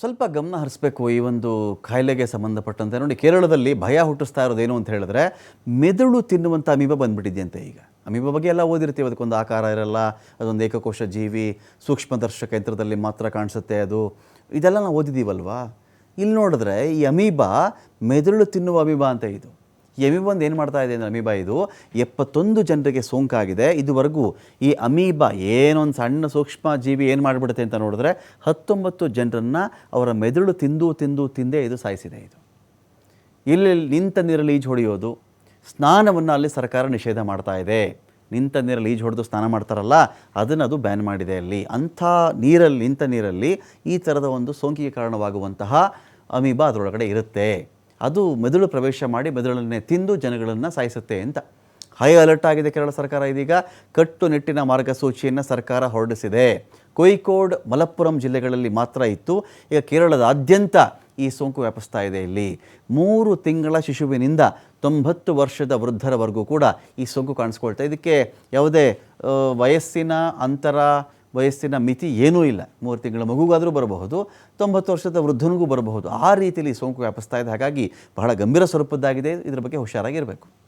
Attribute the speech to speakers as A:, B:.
A: ಸ್ವಲ್ಪ ಗಮನ ಹರಿಸ್ಬೇಕು ಈ ಒಂದು ಕಾಯಿಲೆಗೆ ಸಂಬಂಧಪಟ್ಟಂತೆ. ನೋಡಿ, ಕೇರಳದಲ್ಲಿ ಭಯ ಹುಟ್ಟಿಸ್ತಾ ಇರೋದೇನು ಅಂತ ಹೇಳಿದ್ರೆ, ಮೆದುಳು ತಿನ್ನುವಂಥ ಅಮೀಬ ಬಂದ್ಬಿಟ್ಟಿದೆಯಂತೆ ಈಗ. ಅಮೀಬ ಬಗ್ಗೆ ಎಲ್ಲ ಓದಿರ್ತೀವಿ ಅದಕ್ಕೊಂದು ಆಕಾರ ಇರಲ್ಲ, ಅದೊಂದು ಏಕಕೋಶ ಜೀವಿ ಸೂಕ್ಷ್ಮದರ್ಶಕ ಯಂತ್ರದಲ್ಲಿ ಮಾತ್ರ ಕಾಣಿಸುತ್ತೆ ಅದು. ಇದೆಲ್ಲ ನಾವು ಓದಿದ್ದೀವಲ್ವಾ? ಇಲ್ಲಿ ನೋಡಿದ್ರೆ ಈ ಅಮೀಬಾ ಮೆದುಳು ತಿನ್ನುವ ಅಮೀಬಾ ಅಂತ ಇದು. ಅಮೀಬಾ ಒಂದು ಏನು ಮಾಡ್ತಾ ಇದೆ ಅಂದರೆ ಅಮೀಬಾ ಇದು ಎಪ್ಪತ್ತೊಂದು ಜನರಿಗೆ ಸೋಂಕಾಗಿದೆ. ಇದುವರೆಗೂ ಈ ಅಮೀಬಾ ಏನೊಂದು ಸಣ್ಣ ಸೂಕ್ಷ್ಮ ಜೀವಿ ಏನು ಮಾಡಿಬಿಡುತ್ತೆ ಅಂತ ನೋಡಿದ್ರೆ ಹತ್ತೊಂಬತ್ತು ಜನರನ್ನು ಅವರ ಮೆದುಳು ತಿಂದು ತಿಂದು ತಿಂದೇ ಇದು ಸಾಯಿಸಿದೆ ಇದು. ಇಲ್ಲಿ ನಿಂತ ನೀರಲ್ಲಿ ಈಜು ಹೊಡೆಯೋದು, ಸ್ನಾನವನ್ನು ಅಲ್ಲಿ ಸರ್ಕಾರ ನಿಷೇಧ ಮಾಡ್ತಾ ಇದೆ. ನಿಂತ ನೀರಲ್ಲಿ ಈಜು ಹೊಡೆದು ಸ್ನಾನ ಮಾಡ್ತಾರಲ್ಲ, ಅದನ್ನು ಅದು ಬ್ಯಾನ್ ಮಾಡಿದೆ ಅಲ್ಲಿ. ಅಂಥ ನೀರಲ್ಲಿ, ನಿಂತ ನೀರಲ್ಲಿ ಈ ಥರದ ಒಂದು ಸೋಂಕಿಗೆ ಕಾರಣವಾಗುವಂತಹ ಅಮೀಬಾ ಅದರೊಳಗಡೆ ಇರುತ್ತೆ. ಅದು ಮೆದುಳು ಪ್ರವೇಶ ಮಾಡಿ ಮೆದುಳನ್ನೇ ತಿಂದು ಜನಗಳನ್ನು ಸಾಯಿಸುತ್ತೆ ಅಂತ. ಹೈ ಅಲರ್ಟ್ ಆಗಿದೆ ಕೇರಳ ಸರ್ಕಾರ ಇದೀಗ. ಕಟ್ಟುನಿಟ್ಟಿನ ಮಾರ್ಗಸೂಚಿಯನ್ನು ಸರ್ಕಾರ ಹೊರಡಿಸಿದೆ. ಕೊಯ್ಕೋಡ್ ಮಲಪ್ಪುರಂ ಜಿಲ್ಲೆಗಳಲ್ಲಿ ಮಾತ್ರ ಇತ್ತು. ಈಗ ಕೇರಳದಾದ್ಯಂತ ಈ ಸೋಂಕು ವ್ಯಾಪಿಸ್ತಾ ಇದೆ ಇಲ್ಲಿ. ಮೂರು ತಿಂಗಳ ಶಿಶುವಿನಿಂದ ತೊಂಬತ್ತು ವರ್ಷದ ವೃದ್ಧರವರೆಗೂ ಕೂಡ ಈ ಸೋಂಕು ಕಾಣಿಸ್ಕೊಳ್ತಾ ಇದಕ್ಕೆ ಯಾವುದೇ ವಯಸ್ಸಿನ, ಅಂತರ ವಯಸ್ಸಿನ ಮಿತಿ ಏನೂ ಇಲ್ಲ. ಮೂರು ತಿಂಗಳ ಮಗುಗಾದರೂ ಬರಬಹುದು, ತೊಂಬತ್ತು ವರ್ಷದ ವೃದ್ಧನಿಗೂ ಬರಬಹುದು. ಆ ರೀತಿಯಲ್ಲಿ ಸೋಂಕು ವ್ಯಾಪಿಸ್ತಾ ಇದೆ. ಹಾಗಾಗಿ ಬಹಳ ಗಂಭೀರ ಸ್ವರೂಪದ್ದಾಗಿದೆ. ಇದರ ಬಗ್ಗೆ ಹುಷಾರಾಗಿರಬೇಕು.